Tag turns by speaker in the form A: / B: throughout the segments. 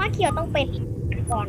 A: ว่าเขียวต้องเป็นก่อน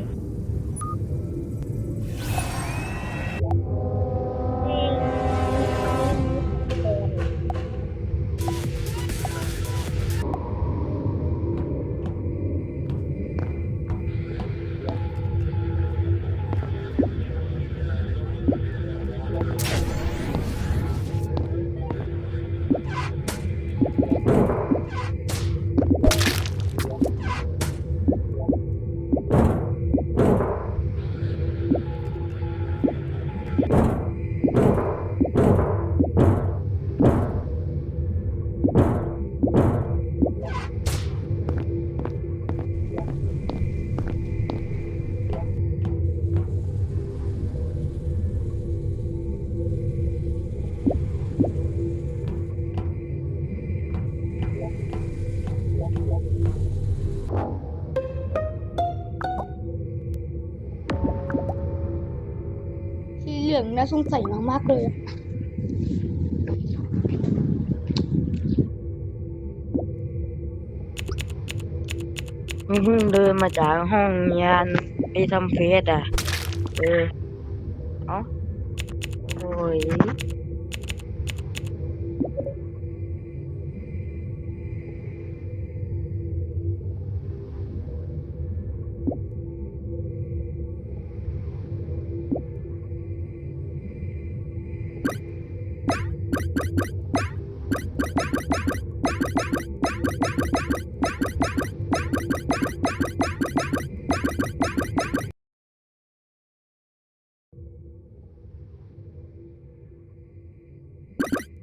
A: สีเหลืองน่าสงสัยมากๆเลย
B: มึงเพิ่งเดินมาจากห้องยานไปทำเฟสอะ เออ เอ้าโอ้ย
A: you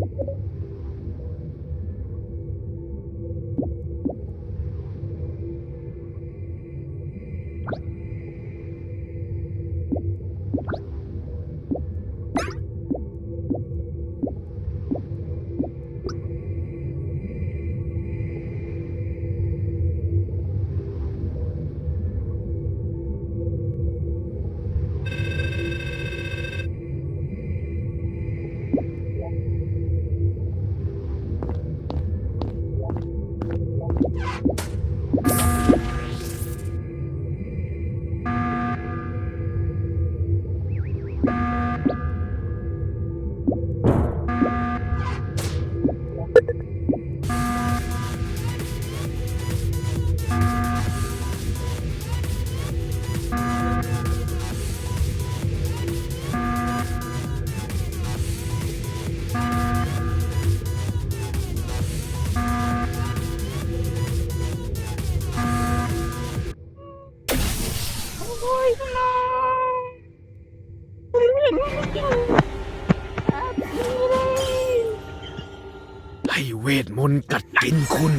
A: thank you อ้ยคุณน้อง
C: ให้เวทมนต์กัดกินคุณ